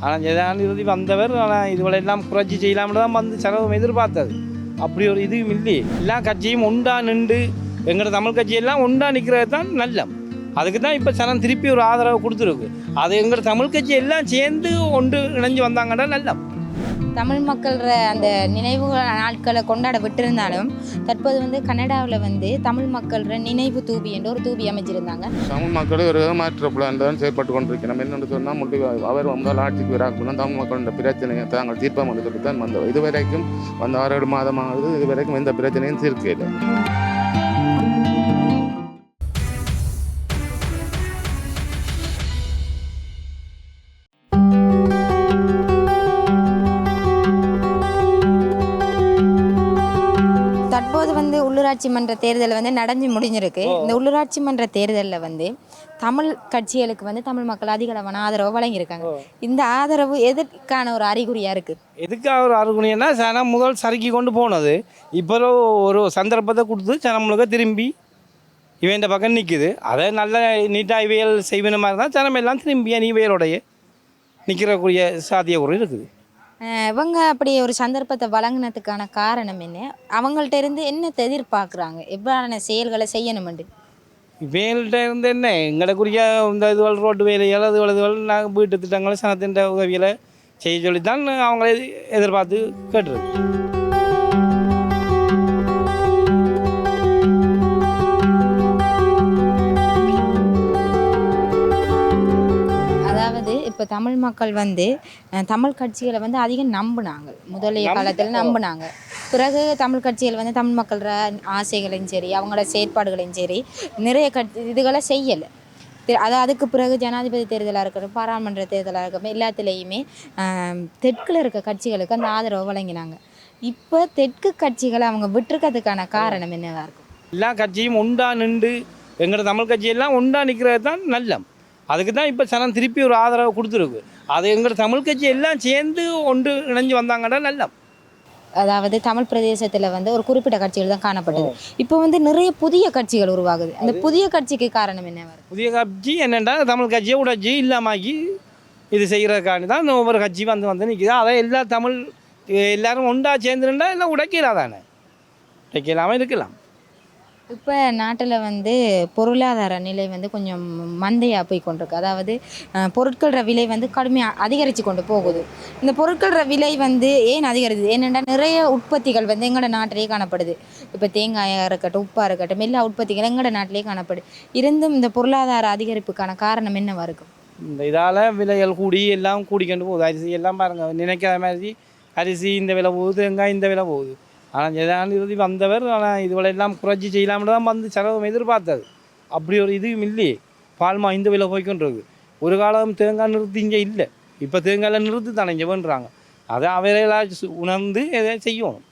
ஆனால் ஜனாதிபதி வந்தவர் ஆனால் இதுவரை எல்லாம் புரட்சி செய்யலாம்னு தான் வந்து செலவும் எதிர்பார்த்தது. அப்படி ஒரு இதுவும் இல்லையே எல்லா கட்சியும் ஒண்டா நின்று எங்களோட தமிழ் கட்சியெல்லாம் உண்டா நிற்கிறது தான் நல்லம். அதுக்கு தான் இப்போ சனம் திருப்பி ஒரு ஆதரவு கொடுத்துருக்கு. அது எங்களோட தமிழ் கட்சி எல்லாம் சேர்ந்து ஒன்று இணைஞ்சு வந்தாங்கன்னா நல்லம். தமிழ் மக்கள்ற அந்த நினைவு நாட்களை கொண்டாட விட்டிருந்தாலும் தற்போது வந்து கனடாவில் வந்து தமிழ் மக்கள்ற நினைவு தூபி என்ற ஒரு தூபி அமைச்சிருந்தாங்க தமிழ் மக்கள் ஒரு ஏமாற்ற பிளான் செயல்பட்டு கொண்டிருக்கிறோம். என்னென்னு சொன்னால் முடி அவர் முதல் ஆட்சிக்கு வராக்குள்ள தமிழ் மக்களோட பிரச்சனையை தாங்கள் தீர்ப்பம் எடுத்துட்டு தான் வந்தோம். இதுவரைக்கும் வந்த ஆறு ஏழு மாதமாகுது இதுவரைக்கும் எந்த பிரச்சனையும் தீர்க்கல உள்ளூராட்சி மன்ற தேர்தல் வந்து நடந்து முடிஞ்சிருக்கு. இந்த உள்ளூராட்சி மன்ற தேர்தலில் வந்து தமிழ் கட்சிகளுக்கு வந்து தமிழ் மக்கள் அதிக அளவான ஆதரவு வழங்கியிருக்காங்க. இந்த ஆதரவு எதற்கான ஒரு அறிகுறியாக இருக்குது எதுக்காக ஒரு அருகுணியன்னா சனம் முதல் சறுக்கி கொண்டு போனது. இப்போ ஒரு சந்தர்ப்பத்தை கொடுத்து சனம் முழுக்க திரும்பி இவன் இந்த பக்கம் நிற்குது அதை நல்ல நீட்டாக இவையல் செய்வன மாதிரி தான் சனம் எல்லாம் திரும்பி இவையலோடைய நிற்கிறக்கூடிய சாத்தியக்குறை இருக்குது. இவங்க அப்படி ஒரு சந்தர்ப்பத்தை வழங்கினதுக்கான காரணம் என்ன? அவங்கள்ட்ட இருந்து என்னத்தை எதிர்பார்க்குறாங்க? எவ்வாறான செயல்களை செய்யணுமெண்டு இவையல்கிட்ட இருந்து என்ன? எங்களுக்குரிய இந்த இதுவள் ரோட்டு வேலைகள் அதுவள் இதுவள் நாங்கள் வீட்டு திட்டங்களை சனத்தின் உதவிகளை செய்ய சொல்லி தான் அவங்கள எதிர்பார்த்து கேட்டுருக்கு. அதாவது இப்போ தமிழ் மக்கள் வந்து தமிழ் கட்சிகளை வந்து அதிகம் நம்பினாங்க. முதலைய காலத்தில் நம்பினாங்க. பிறகு தமிழ் கட்சிகள் வந்து தமிழ் மக்களோட ஆசைகளையும் சரி அவங்களோட செயற்பாடுகளையும் சரி நிறைய கட்சி இதுகளை செய்யலை. அது அதுக்கு பிறகு ஜனாதிபதி தேர்தலாக இருக்கட்டும் பாராளுமன்ற தேர்தலாக இருக்கட்டும் எல்லாத்துலேயுமே தெற்கில் இருக்க கட்சிகளுக்கு அந்த ஆதரவு வழங்கினாங்க. இப்போ தெற்கு கட்சிகளை அவங்க விட்டுருக்கிறதுக்கான காரணம் என்னவா இருக்கும்? எல்லா கட்சியும் ஒண்டா நின்று எங்களோட தமிழ் கட்சியெல்லாம் ஒண்டா நிற்கிறது தான் நல்லம். அதுக்கு தான் இப்போ சனம் திருப்பி ஒரு ஆதரவு கொடுத்துருக்கு. அது எங்களோட தமிழ் கட்சி எல்லாம் சேர்ந்து ஒன்று இணைஞ்சு வந்தாங்கன்னா நல்லம். அதாவது தமிழ் பிரதேசத்தில் வந்து ஒரு குறிப்பிட்ட கட்சிகள் தான் காணப்பட்டது. இப்போ வந்து நிறைய புதிய கட்சிகள் உருவாகுது. அந்த புதிய கட்சிக்கு காரணம் என்ன புதிய கட்சி என்னென்னா தமிழ் கட்சியை உடைச்சி இல்லாமாக்கி இது செய்கிறதுக்காண்டி தான் ஒவ்வொரு கட்சி வந்து வந்து நிற்கிது அதை எல்லா தமிழ் எல்லாரும் ஒன்றா சேர்ந்துருந்தா எல்லாம் உடைக்கலாம் தானே உடைக்கலாமல் இருக்கலாம். இப்போ நாட்டில் வந்து பொருளாதார நிலை வந்து கொஞ்சம் மந்தையாக போய் கொண்டிருக்கு. அதாவது பொருட்கள விலை வந்து கடுமையாக அதிகரித்து கொண்டு போகுது. இந்த பொருட்கள விலை வந்து ஏன் அதிகரிது ஏனென்றால் நிறைய உற்பத்திகள் வந்து எங்களோட நாட்டிலே காணப்படுது. இப்போ தேங்காயாக இருக்கட்டும் உப்பாக இருக்கட்டும் எல்லா உற்பத்திகளும் எங்களோட நாட்டிலேயே காணப்படுது. இருந்தும் இந்த பொருளாதார அதிகரிப்புக்கான காரணம் என்னவா இருக்கும்? இந்த இதால் விலைகள் கூடி எல்லாம் கூடிக்கொண்டு போகுது. அரிசி எல்லாம் பாருங்கள் நினைக்காத மாதிரி அரிசி இந்த விலை போகுது தேங்காய் இந்த விலை போகுது. ஆனால் ஜனாதிபதி வந்தவர் ஆனால் இதுவரை எல்லாம் குறைச்சி செய்யலாம்னு தான் வந்து செலவு எதிர்பார்த்தது அப்படி ஒரு இதுவும் இல்லையே. பால்மா இந்த விலை போய்க்கொண்டிருக்கு. ஒரு காலம் தேங்காய் நிறுத்தி இங்கே இல்லை. இப்போ தேங்காயில் நிறுத்தி தானே இங்கே பண்ணுறாங்க அதை அவரையெல்லாம் சு- உணர்ந்து எதை செய்யணும்.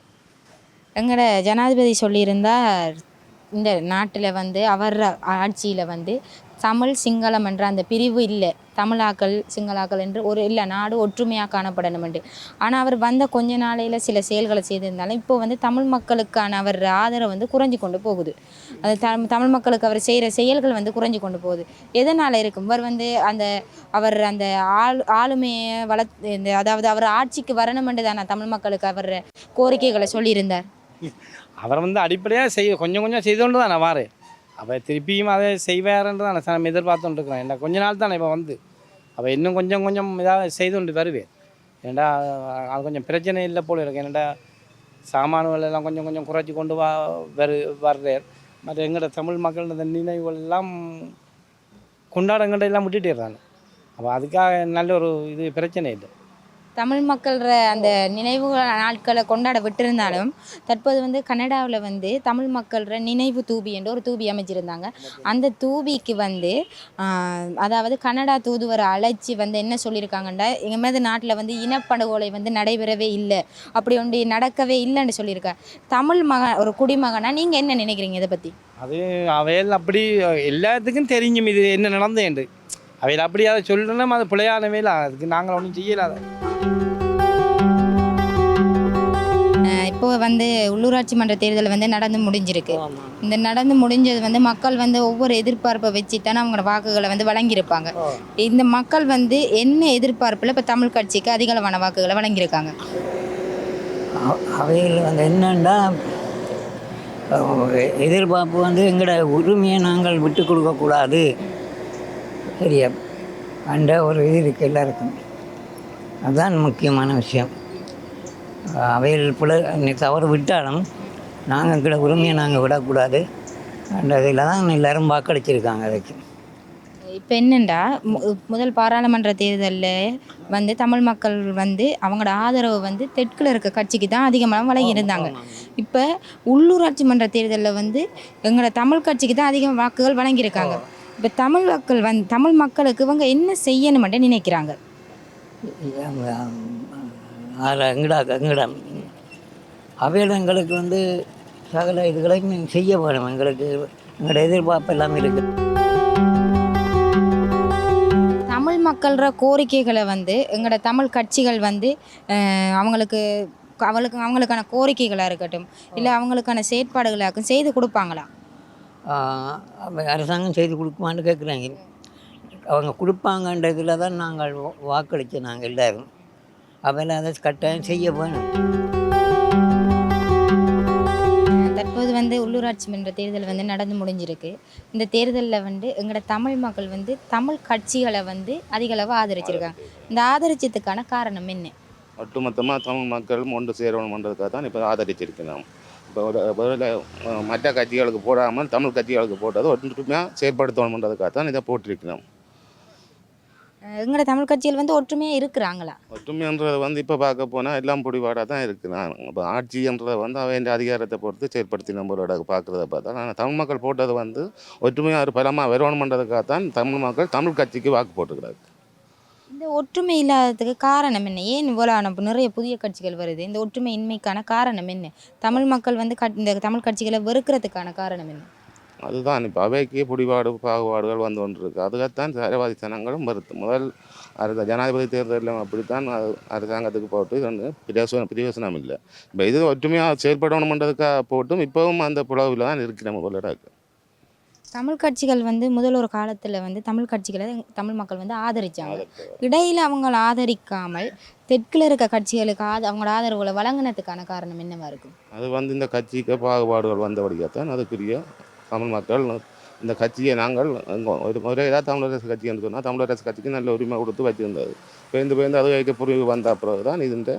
எங்களோட ஜனாதிபதி சொல்லியிருந்தார் இந்த நாட்டில் வந்து அவர் ஆட்சியில் வந்து தமிழ் சிங்களம் என்ற அந்த பிரிவு இல்லை. தமிழாக்கள் சிங்களாக்கள் என்று ஒரு இல்லை. நாடு ஒற்றுமையாக காணப்படணும் என்று ஆனால் அவர் வந்த கொஞ்ச நாளையில் சில செயல்களை செய்திருந்தாலும் இப்போ வந்து தமிழ் மக்களுக்கான அவர் ஆதரவு வந்து குறைஞ்சு கொண்டு போகுது. அது தம் தமிழ் மக்களுக்கு அவர் செய்கிற செயல்கள் வந்து குறைஞ்சு கொண்டு போகுது. எதனால் இருக்கும்? இவர் வந்து அந்த அவர் அந்த ஆள் ஆளுமையை வளர்த்து இந்த அதாவது அவர் ஆட்சிக்கு வரணும் என்று தானே தமிழ் மக்களுக்கு அவர் கோரிக்கைகளை சொல்லியிருந்தார்? அவர் வந்து அடிப்படையாக செய் கொஞ்சம் கொஞ்சம் செய்தோண்டு தான் நான் வாரேன். அவள் திருப்பியும் அதை செய்வாருன்றது தான் நான் எதிர்பார்த்துட்டு இருக்கிறேன் என்ன கொஞ்ச நாள் தானே இப்போ வந்து. அவள் இன்னும் கொஞ்சம் கொஞ்சம் இதாக செய்துண்டு வருவேன். ஏன்டா அது கொஞ்சம் பிரச்சனை இல்லை போல இருக்கு. ஏன்டா சாமான்கள் எல்லாம் கொஞ்சம் கொஞ்சம் குறைச்சி கொண்டு வா வரு வர்றார் மற்ற எங்களோட தமிழ் மக்கள் இந்த நினைவுகள் எல்லாம் கொண்டாடங்கள்ட எல்லாம் விட்டுட்டே இருந்தாங்க அப்போ அதுக்காக நல்ல ஒரு இது பிரச்சனை இல்லை. தமிழ் மக்கள்ற அந்த நினைவு நாட்களை கொண்டாட விட்டிருந்தாலும் தற்போது வந்து கனடாவில் வந்து தமிழ் மக்கள்ற நினைவு தூபி என்று ஒரு தூபி அமைச்சிருந்தாங்க அந்த தூபிக்கு வந்து அதாவது கனடா தூதுவரை அழைச்சி வந்து என்ன சொல்லியிருக்காங்கன்னா எங்கள் மேது நாட்டில் வந்து இனப்படுகொலை வந்து நடைபெறவே இல்லை அப்படி ஒன்று நடக்கவே இல்லைன்னு சொல்லியிருக்காங்க தமிழ் மகன் ஒரு குடிமகனா நீங்கள் என்ன நினைக்கிறீங்க இதை பற்றி அது அவையில் அப்படி எல்லாத்துக்கும் தெரிஞ்சும் இது என்ன நடந்தேன் அவையில் அப்படி அதை சொல்லணும் அது பிழையான வேலை அதுக்கு நாங்கள் ஒன்றும் செய்யலாத. இப்போ வந்து உள்ளூராட்சி மன்ற தேர்தல் வந்து நடந்து முடிஞ்சிருக்கு. இந்த நடந்து முடிஞ்சது வந்து மக்கள் வந்து ஒவ்வொரு எதிர்பார்ப்பை வச்சு தானே அவங்களோட வாக்குகளை வந்து வழங்கியிருப்பாங்க. இந்த மக்கள் வந்து என்ன எதிர்பார்ப்பில் இப்போ தமிழ் கட்சிக்கு அதிகளவான வாக்குகளை வழங்கியிருக்காங்க? அவைகள் வந்து என்னன்னா எதிர்பார்ப்பு வந்து எங்களோட உரிமையை நாங்கள் விட்டு கொடுக்கக்கூடாது சரியா? அந்த ஒரு இது இருக்குது எல்லாருக்கும். அதுதான் முக்கியமான விஷயம். அவைகள் புல தவறு விட்டாலும் நாங்கள் எங்களோட உரிமையை நாங்கள் விடக்கூடாது. அந்த இதில் தான் எல்லாரும் வாக்களிச்சிருக்காங்க அதுக்கு. இப்போ என்னண்டா? மு- முதல் பாராளுமன்ற தேர்தலில் வந்து தமிழ் மக்கள் வந்து அவங்களோட ஆதரவு வந்து தெற்கில் இருக்க கட்சிக்கு தான் அதிகமாக வழங்கியிருந்தாங்க இப்போ உள்ளூராட்சி மன்ற தேர்தலில் வந்து எங்களோட தமிழ் கட்சிக்கு தான் அதிக வாக்குகள் வழங்கியிருக்காங்க. இப்போ தமிழ் மக்கள் வந்து தமிழ் மக்களுக்கு இவங்க என்ன செய்யணுமென்று நினைக்கிறாங்க? அதில் எங்கடா எங்கடா? அவையில் எங்களுக்கு வந்து சகல இதுகளையும் செய்ய வேணும். எங்களுக்கு எங்களோட எதிர்பார்ப்பு எல்லாமே இருக்குது. தமிழ் மக்கள்ற கோரிக்கைகளை வந்து எங்களோட தமிழ் கட்சிகள் வந்து அவங்களுக்கு அவளுக்கு அவங்களுக்கான கோரிக்கைகளாக இருக்கட்டும் இல்லை அவங்களுக்கான செயற்பாடுகளாக இருக்கட்டும் செய்து கொடுப்பாங்களா? அரசாங்கம் செய்து கொடுக்குமான்னு கேட்குறாங்க அவங்க கொடுப்பாங்கன்றதுல தான் நாங்கள் வா- வாக்களிச்சோம் நாங்கள் எல்லாரும். அவையில் அதை கட்டாயம் செய்ய வேணும். தற்போது வந்து உள்ளூராட்சி மன்ற தேர்தல் வந்து நடந்து முடிஞ்சிருக்கு. இந்த தேர்தலில் வந்து எங்களோட தமிழ் மக்கள் வந்து தமிழ் கட்சிகளை வந்து அதிக அளவு ஆதரிச்சிருக்காங்க. இந்த ஆதரிச்சதுக்கான காரணம் என்ன? ஒட்டுமொத்தமாக தமிழ் மக்களும் ஒன்று சேரணுன்றதுக்காக தான் இப்போ ஆதரிச்சிருக்கிறோம். இப்போ மற்ற கட்சிகளுக்கு போடாமல் தமிழ் கட்சிகளுக்கு போட்டது ஒற்றுமையாக செயற்படுத்தணுன்றதுக்காக தான் இதை போட்டிருக்கிறோம். எங்களோட தமிழ் கட்சிகள் வந்து ஒற்றுமையாக இருக்கிறாங்களா? ஒற்றுமைன்றது வந்து இப்போ பார்க்க போனால் எல்லாம் பிடிபாடாக தான் இருக்குது நான் இப்போ ஆட்சின்றதை வந்து அவன் அதிகாரத்தை பொறுத்து செயற்படுத்தி நம்மளோட பார்க்குறத பார்த்தா ஆனால் தமிழ் மக்கள் போட்டது வந்து ஒற்றுமையாக ஒரு பலமாக வரணுன்றதுக்காக தான் தமிழ் மக்கள் தமிழ் கட்சிக்கு வாக்கு போட்டுக்கிறாங்க. இந்த ஒற்றுமை இல்லாததுக்கு காரணம் என்ன? ஏன் இவ்வளோ நம்ம நிறைய புதிய கட்சிகள் வருது? இந்த ஒற்றுமை இன்மைக்கான காரணம் என்ன? தமிழ் மக்கள் வந்து கட்- இந்த தமிழ் கட்சிகளை வெறுக்கிறதுக்கான காரணம் என்ன? அதுதான். இப்போ அவைக்கு பிடிபாடு பாகுபாடுகள் வந்து கொண்டு இருக்கு அதுக்காகத்தான் அரவாதி சனங்களும் வருது முதல் அடுத்த ஜனாதிபதி தேர்தலில் அப்படித்தான் அரசாங்கத்துக்கு போட்டு இது வந்து பிரயோசனம் பிரயோசனம் இல்லை. இப்போ இது ஒற்றுமையாக செயல்படணுன்றதுக்காக போட்டும் இப்போவும் அந்த புலவில் தான் இருக்கு நம்ம கொள்ளடாக்கு தமிழ் கட்சிகள் வந்து முதல் ஒரு காலத்தில் வந்து தமிழ் கட்சிகளை தமிழ் மக்கள் வந்து ஆதரிச்சாங்க. இடையில அவங்கள ஆதரிக்காமல் தெற்கில் இருக்க கட்சிகளுக்கு ஆத அவங்களோட ஆதரவுகளை வழங்கினதுக்கான காரணம் என்னவா இருக்கும்? அது வந்து இந்த கட்சிக்கு பாகுபாடுகள் வந்தபடியாகத்தான் அதுக்குரிய தமிழ் மக்கள் இந்த கட்சியை நாங்கள் ஒரு முறையாக தமிழரசு கட்சி என்று சொன்னால் தமிழரசு கட்சிக்கு நல்ல உரிமை கொடுத்து வச்சிருந்தது பேருந்து பேருந்து அது வைக்க புரிவு வந்த பிறகு தான் இதுன்ற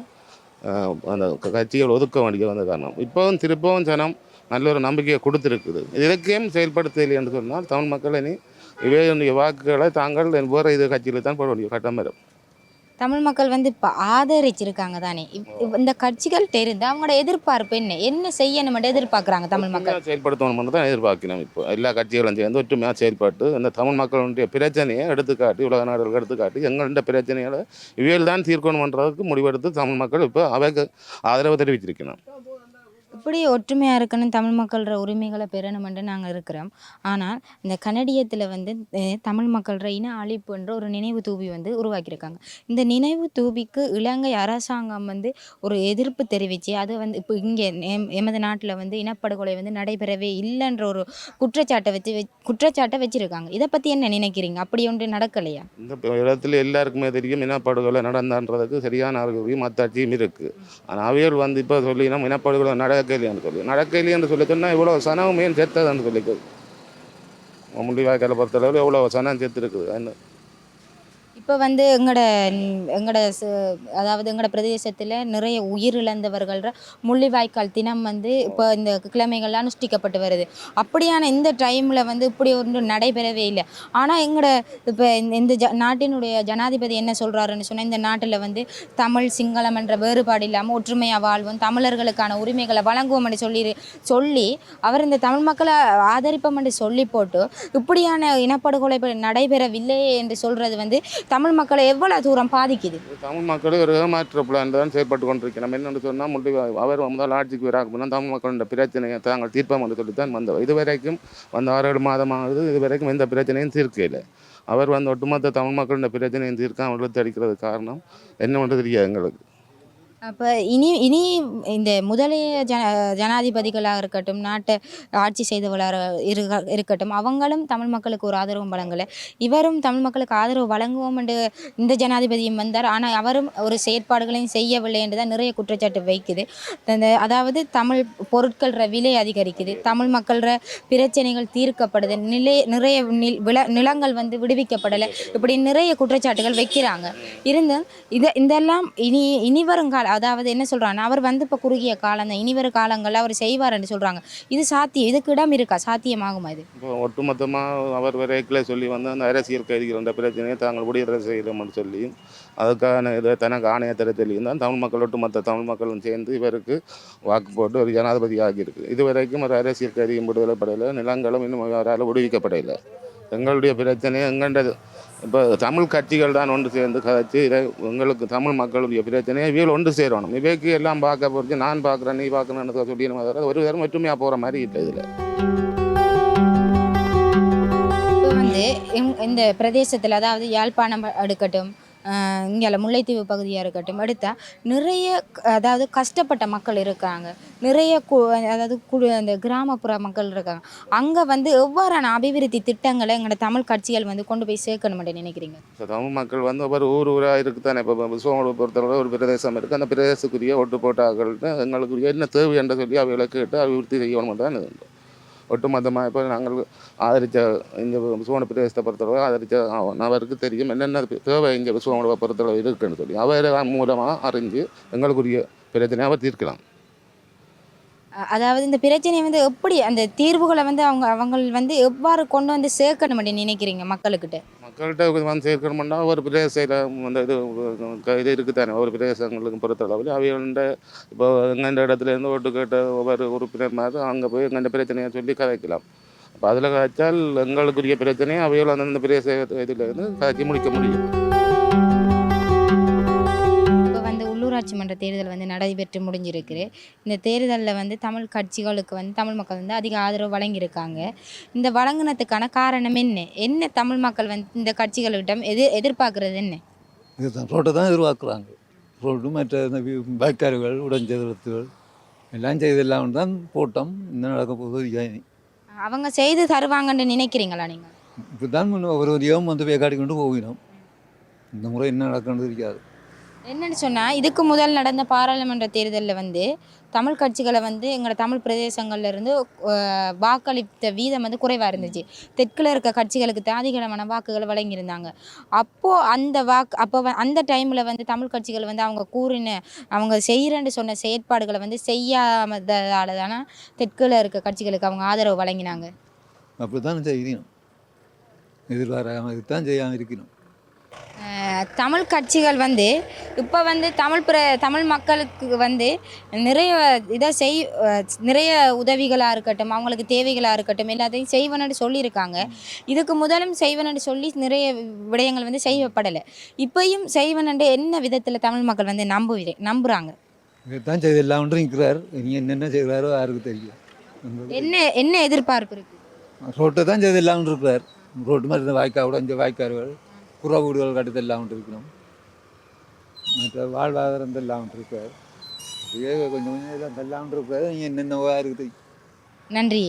அந்த கட்சிகள் ஒதுக்க வேண்டிய வந்த காரணம். இப்போவும் திருப்பவும் ஜனம் நல்ல ஒரு நம்பிக்கையை கொடுத்துருக்குது. இதற்கேம் செயல்படுத்தலை என்று சொன்னால் தமிழ் மக்கள் இனி இவையுடைய வாக்குகளை தாங்கள் வேறு இது கட்சியில் தான் போட வேண்டிய கட்டம் வரும் தமிழ் மக்கள் வந்து இப்போ ஆதரிச்சிருக்காங்க தானே. இந்த கட்சிகள்கிட்ட இருந்து அவங்களோட எதிர்பார்ப்பு என்ன? என்ன செய்யணும்னு எதிர்பார்க்குறாங்க தமிழ் மக்கள்? ஒற்றுமையாக செயல்படுத்தணும்னு தான் எதிர்பார்க்கணும் இப்போ. எல்லா கட்சிகளும் சேர்ந்து ஒற்றுமையாக செயல்பட்டு இந்த தமிழ் மக்களுடைய பிரச்சனையை எடுத்துக்காட்டி உலக நாடுகளுக்கு எடுத்துக்காட்டி எங்கள்ட பிரச்சனைகளை இவையில் தான் தீர்க்கணுன்றதுக்கு முடிவெடுத்து தமிழ் மக்கள் இப்போ அவைக்கு ஆதரவு தெரிவிச்சிருக்கணும் இப்படி ஒற்றுமையாக இருக்கணும் தமிழ் மக்களோட உரிமைகளை பெறணுமென்று நாங்கள் இருக்கிறோம். ஆனால் இந்த கனடியத்தில் வந்து தமிழ் மக்களோட இன அழிப்புன்ற ஒரு நினைவு தூபி வந்து உருவாக்கியிருக்காங்க. இந்த நினைவு தூபிக்கு இலங்கை அரசாங்கம் வந்து ஒரு எதிர்ப்பு தெரிவித்து அது வந்து இப்போ இங்கே எமது நாட்டில் வந்து இனப்படுகொலை வந்து நடைபெறவே இல்லைன்ற ஒரு குற்றச்சாட்டை வச்சு குற்றச்சாட்டை வச்சுருக்காங்க. இதை பற்றி என்ன நினைக்கிறீங்க? அப்படி ஒன்று நடக்கலையா? இந்த இடத்துல எல்லாருக்குமே தெரியும் இனப்படுகொலை நடந்தான்றதுக்கு சரியான அறிகுறி மத்தாட்சியும் இருக்குது ஆனால் அவைகள் வந்து இப்போ சொல்லினா இனப்படுகொலை நடக்க நடக்கலையான்னு சொல்லி. நடக்கலையான்னு சொல்லி சொன்னால் இவ்வளோ சனமுமே செத்ததுன்னு சொல்லி முள்ளிவாய்க்காலை பொறுத்தளவில் எவ்வளோ சனம் சேர்த்துருக்குது. இருக்குது என்ன இப்போ வந்து எங்களோட எங்களோட அதாவது எங்களோட பிரதேசத்தில் நிறைய உயிரிழந்தவர்கள முள்ளிவாய்க்கால் தினம் வந்து இப்போ இந்த கிழமைகள் அனுஷ்டிக்கப்பட்டு வருது. அப்படியான இந்த டைமில் வந்து இப்படி ஒன்று நடைபெறவே இல்லை. ஆனால் எங்களோட இப்போ இந்த- இந்த ஜ நாட்டினுடைய ஜனாதிபதி என்ன சொல்கிறாருன்னு சொன்னால் இந்த நாட்டில் வந்து தமிழ் சிங்களம் என்ற வேறுபாடு இல்லாமல் ஒற்றுமையாக வாழ்வோம் தமிழர்களுக்கான உரிமைகளை வழங்குவோம் என்று சொல்லி சொல்லி அவர் இந்த தமிழ் மக்களை ஆதரிப்போம் என்று சொல்லி போட்டு இப்படியான இனப்படுகொலை நடைபெறவில்லையே என்று சொல்கிறது வந்து தமிழ் தமிழ் மக்களை எவ்வளோ தூரம் பாதிக்குது? தமிழ் மக்கள் ஒரு ஏமாற்ற பிளான் தான் செயல்பட்டு கொண்டிருக்கிறோம். என்னென்னு சொன்னால் முள்ளி அவர் முதல் ஆட்சிக்கு வராக முன்னா தமிழ் மக்களோட பிரச்சனையை தாங்கள் தீர்ப்போம் என்று சொல்லித்தான் வந்தவர். இதுவரைக்கும் வந்த ஆறு ஏழு மாதமாகுது இதுவரைக்கும் எந்த பிரச்சனையும் தீர்க்கல. அவர் வந்து ஒட்டுமொத்த தமிழ் மக்களின் பிரச்சனையும் தீர்க்காமல் இழுத்து அடிக்கிறது காரணம் பண்ணுறது தெரியாது எங்களுக்கு. அப்போ இனி இனி இந்த முதலைய ஜன ஜனாதிபதிகளாக இருக்கட்டும் நாட்டை ஆட்சி செய்தவளாக இருக்க இருக்கட்டும் அவங்களும் தமிழ் மக்களுக்கு ஒரு ஆதரவும் வழங்கலை. இவரும் தமிழ் மக்களுக்கு ஆதரவு வழங்குவோம் என்று இந்த ஜனாதிபதியும் வந்தார். ஆனால் அவரும் ஒரு செயற்பாடுகளையும் செய்யவில்லை என்று தான் நிறைய குற்றச்சாட்டு வைக்குது. அந்த அதாவது தமிழ் பொருட்கள விலை அதிகரிக்குது. தமிழ் மக்கள பிரச்சனைகள் தீர்க்கப்படுது. நிலை நிறைய நில் வில நிலங்கள் வந்து விடுவிக்கப்படலை. இப்படி நிறைய குற்றச்சாட்டுகள் வைக்கிறாங்க. இருந்தும் இதை இதெல்லாம் இனி இனி வருங்கால அதாவது என்ன சொல்கிறாங்கன்னா அவர் வந்து இப்போ குறுகிய காலம் தான் காலங்களில் அவர் செய்வார்னு சொல்கிறாங்க இது சாத்தியம் இதுக்கு இடம் இருக்கா? சாத்தியமாகுமா இது? இப்போ ஒட்டுமொத்தமாக அவர் வரைக்கில் சொல்லி வந்து அந்த அரசியல் கைதிகள் என்ற பிரச்சனையை தாங்கள் விடுதலை செய்யணும்னு சொல்லி அதுக்கான இதை தனக்கு ஆணையத்தர தெரியும். தான் தமிழ் மக்கள் ஒட்டுமொத்த தமிழ் மக்களும் சேர்ந்து இவருக்கு வாக்கு போட்டு ஒரு ஜனாதிபதி ஆகியிருக்கு. இது வரைக்கும் ஒரு அரசியல் கைதியும் படையில் நிலங்களும் இன்னும் அவரால் விடுவிக்கப்படலை எங்களுடைய பிரச்சனை எங்கண்டது? இப்போ தமிழ் கட்சிகள் தான் ஒன்று சேர்ந்து கதைச்சு இதை எங்களுக்கு தமிழ் மக்களுடைய பிரச்சனையை இவையில் ஒன்று சேரணும். இவைக்கு எல்லாம் பார்க்க போகிறது நான் பார்க்குறேன் நீ பார்க்கணுன்னு சொல்லி ஒரு விதம் ஒற்றுமையாக போகிற மாதிரி இல்லை இதில். இப்போ வந்து இந்த பிரதேசத்தில் அதாவது யாழ்ப்பாணம் எடுக்கட்டும் இங்கே முல்லைத்தீவு பகுதியாக இருக்கட்டும் எடுத்தால் நிறைய அதாவது கஷ்டப்பட்ட மக்கள் இருக்காங்க. நிறைய கு அதாவது குழு அந்த கிராமப்புற மக்கள் இருக்காங்க. அங்கே வந்து எவ்வாறான அபிவிருத்தி திட்டங்களை எங்களோட தமிழ் கட்சிகள் வந்து கொண்டு போய் சேர்க்கணும் நினைக்கிறீங்க? இப்போ தமிழ் மக்கள் வந்து ஒவ்வொரு ஊர் ஊராக இருக்குது தானே இப்போ விஸ்வங்களை பொறுத்தவரை ஒரு பிரதேசம் இருக்குது அந்த பிரதேசத்துக்குரிய ஒட்டு போட்டாக்கள்னு எங்களுக்கு என்ன தேவை என்று சொல்லி அவைகளை கேட்டு அபிவிருத்தி செய்யணும் தான் இது ஒட்டுமொத்தமாக இப்போ நாங்கள் ஆதரித்த இந்த விசுவன பிரதேசத்தை பொறுத்தளவு ஆதரித்த அவருக்கு தெரியும் என்னென்ன தேவை இங்கே விசுவங்களை பொறுத்தளவு இருக்குன்னு சொல்லி. அவரை மூலமாக அறிஞ்சு எங்களுக்குரிய பிரச்சனையை அவர் தீர்க்கலாம். அதாவது இந்த பிரச்சனையை வந்து எப்படி அந்த தீர்வுகளை வந்து அவங்க அவங்க வந்து எவ்வாறு கொண்டு வந்து சேர்க்கணும் சேர்க்கணும்னு நினைக்கிறீங்க மக்களுக்கிட்ட மக்கள்கிட்ட வந்து சேர்க்கணும்னா ஒரு பிரதேசத்தில் அந்த இது இது இருக்குது தானே ஒரு பிரதேசங்களுக்கு பொறுத்தளவில் அவைகள்ட இப்போ எங்கெண்ட இடத்துலேருந்து ஓட்டு கேட்ட ஒவ்வொரு உறுப்பினர் மாதிரி அங்கே போய் எங்கெண்ட பிரச்சனையை சொல்லி கதைக்கலாம் அப்போ அதில் கதைச்சால் எங்களுக்குரிய பிரச்சனையை அவைகள் அந்தந்த பிரதேச இதில் இருந்து கதைச்சி முடிக்க முடியும். உள்ளூராட்சி மன்ற தேர்தல் வந்து நடைபெற்று முடிஞ்சிருக்கு இந்த தேர்தலில் வந்து தமிழ் கட்சிகளுக்கு வந்து தமிழ் மக்கள் வந்து அதிக ஆதரவு வழங்கியிருக்காங்க. இந்த வழங்கினதுக்கான காரணம் என்ன? என்ன தமிழ் மக்கள் வந்து இந்த கட்சிகளிடம் எதிர் எதிர்பார்க்கறது என்ன? இதுதான் ரோட்டை தான் எதிர்பார்க்குறாங்க. ரோடு மற்ற இந்த பைக்கார்கள் உடஞ்செதுரத்துகள் எல்லாம் செய்தெல்லாம் தான் போட்டோம் இன்னும் நடக்க போகுது அவங்க செய்து தருவாங்கன்னு நினைக்கிறீங்களா நீங்கள் இப்போ தான் ஒரு வரியாகவும் வந்து வேக்காடி கொண்டு போகினோம் இந்த முறை என்ன நடக்கணும் இருக்காது என்னன்னு சொன்னால் இதுக்கு முதல் நடந்த பாராளுமன்ற தேர்தலில் வந்து தமிழ் கட்சிகளை வந்து எங்களோட தமிழ் பிரதேசங்கள்ல இருந்து வாக்களித்த வீதம் வந்து குறைவாக இருந்துச்சு. தெற்கில் இருக்க கட்சிகளுக்கு தாதிகளமான வாக்குகளை வழங்கியிருந்தாங்க. அப்போது அந்த வாக்கு அப்போ அந்த டைமில் வந்து தமிழ் கட்சிகள் வந்து அவங்க கூறின அவங்க செய்கிறேன்னு சொன்ன செயற்பாடுகளை வந்து செய்யாததால தானே தெற்கில் இருக்க கட்சிகளுக்கு அவங்க ஆதரவு வழங்கினாங்க. அப்படி தான் செய்யணும் எதிர்பாராமல் இதுதான் செய்யாமல் இருக்கணும். தமிழ் கட்சிகள் வந்து இப்போ வந்து தமிழ் பிர தமிழ் மக்களுக்கு வந்து நிறைய இதை செய் நிறைய உதவிகளாக இருக்கட்டும் அவங்களுக்கு தேவைகளாக இருக்கட்டும் எல்லாத்தையும் செய்வனு சொல்லியிருக்காங்க. இதுக்கு முதலும் செய்வனு சொல்லி நிறைய விடயங்கள் வந்து செய்யப்படலை. இப்பயும் செய்வனண்டு என்ன விதத்தில் தமிழ் மக்கள் வந்து நம்புகிறே நம்புகிறாங்க இதுதான் செய்து எல்லாம் ஒன்றும் இருக்கிறார். என்னென்ன செய்கிறாரோ யாருக்கு தெரியும். என்ன என்ன எதிர்பார்ப்பு இருக்குது ரோட்டை தான் செய்து எல்லாம் இருக்கிறார். ரோட்டு மாதிரி இந்த வாய்க்கால் உடஞ்ச வாய்க்கால்கள் புற வீடுகள் கட்டுறது எல்லாம் இருக்கணும். மற்ற வாழ்வாதாரம் எல்லாம் இருக்கார் அப்படியே கொஞ்சம் கொஞ்சம் எல்லாம் எல்லாம் இனி என்னென்னவோ இருக்குது. நன்றி